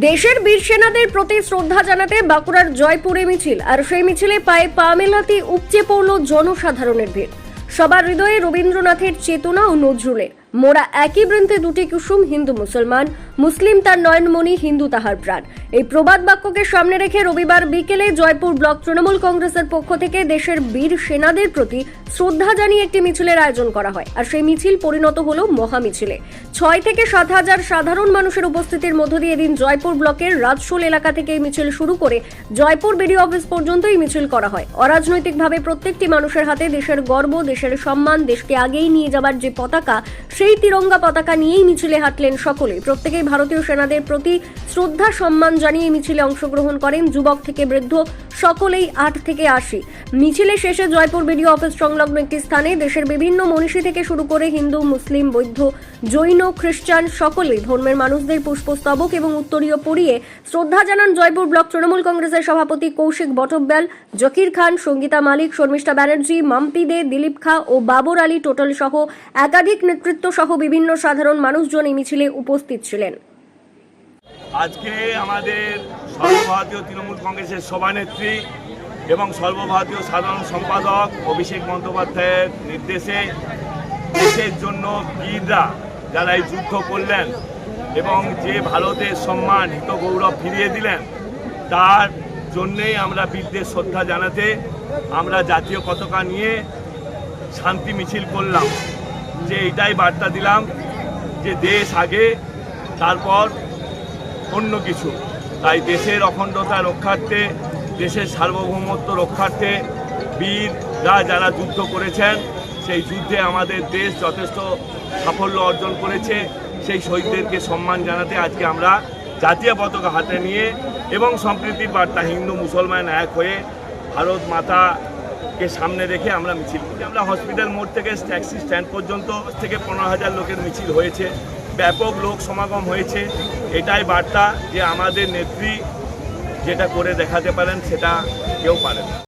দেশের বীর সেনাদের প্রতি শ্রদ্ধা জানাতে বাঁকুড়ার জয়পুরে মিছিল, আর সেই মিছিলে পায়ে পা মেলাতে উপচে পড়ল জনসাধারণের ভিড়। সবার হৃদয়ে রবীন্দ্রনাথের চেতনা ও নজরুলের। মোরা একই বৃন্তে দুটি কুসুম, হিন্দু মুসলমান। মুসলিম তার নয়নমণি, হিন্দু তাহার প্রাণ। এই প্রবাদ বাক্যকে সামনে রেখে রবিবার বিকেলে জয়পুর ব্লক তৃণমূল কংগ্রেসের পক্ষ থেকে দেশের বীর সেনাদের প্রতি শ্রদ্ধা জানিয়ে একটি মিছিলের আয়োজন করা হয়। আর সেই মিছিল পরিণত হলো মহা মিছিলে ছয় থেকে সাত হাজার সাধারণ মানুষের উপস্থিতির মধ্য দিয়ে এদিন জয়পুর ব্লকের রাজশোল এলাকা থেকে এই মিছিল শুরু করে জয়পুর বিডিও অফিস পর্যন্ত এই মিছিল করা হয়। অরাজনৈতিকভাবে প্রত্যেকটি মানুষের হাতে দেশের গর্ব, দেশের সম্মান, দেশকে আগেই নিয়ে যাবার যে পতাকা সেই তিরঙ্গা পতাকা নিয়েই মিছিলে হাঁটলেন সকলে প্রত্যেকেই ভারতীয় সেনাদের প্রতি শ্রদ্ধা, সম্মান জানিয়ে মিছিলে অংশগ্রহণ করেন যুবক থেকে বৃদ্ধ সকলেই আট থেকে আশি। মিছিলে শেষে জয়পুর বিডিও অফিস সংলগ্ন একটি স্থানে দেশের বিভিন্ন মনীষী থেকে শুরু করে হিন্দু, মুসলিম, বৌদ্ধ, জৈন, খ্রিস্টান সকলেই ধর্মের মানুষদের পুষ্পস্তবক এবং উত্তরীয় পরিয়ে শ্রদ্ধা জানান জয়পুর ব্লক তৃণমূল কংগ্রেসের সভাপতি কৌশিক বটব্যাল, জকির খান, সঙ্গীতা মালিক, শর্মিষ্ঠা ব্যানার্জি, মাম্পি দে, দিলীপ খা ও বাবর আলী টোটাল সহ একাধিক নেতৃত্ব সহ বিভিন্ন সাধারণ মানুষজন এই মিছিলে উপস্থিত ছিলেন। আজকে আমাদের সর্বভারতীয় তৃণমূল কংগ্রেসের সভানেত্রী এবং সর্বভারতীয় সাধারণ সম্পাদক অভিষেক বন্দ্যোপাধ্যায়ের নির্দেশে দেশের জন্য বীররা যারা এই যুদ্ধ করলেন এবং যে ভারতের সম্মান হিত গৌরব ফিরিয়ে দিলেন, তার জন্যেই আমরা বীরদের শ্রদ্ধা জানাতে আমরা জাতীয় পতাকা নিয়ে শান্তি মিছিল করলাম। যে এটাই বার্তা দিলাম, যে দেশ আগে, তারপর অন্য কিছু। তাই দেশের অখণ্ডতা রক্ষার্থে, দেশের সার্বভৌমত্ব রক্ষার্থে বীররা যারা যুদ্ধ করেছেন, সেই যুদ্ধে আমাদের দেশ যথেষ্ট সাফল্য অর্জন করেছে। সেই শহীদদেরকে সম্মান জানাতে আজকে আমরা জাতীয় পতাকা হাতে নিয়ে এবং সম্প্রীতির বার্তা হিন্দু, মুসলমান এক হয়ে ভারত মাতাকে সামনে রেখে আমরা মিছিল করি। আমরা হসপিটাল মোড় থেকে ট্যাক্সি স্ট্যান্ড পর্যন্ত থেকে পনেরো হাজার লোকের মিছিল হয়েছে। ব্যাপক লোক সমাগম হয়েছে। এটাই বার্তা যে আমাদের নেত্রী যেটা করে দেখাতে পারেন সেটা কেউ পারে না।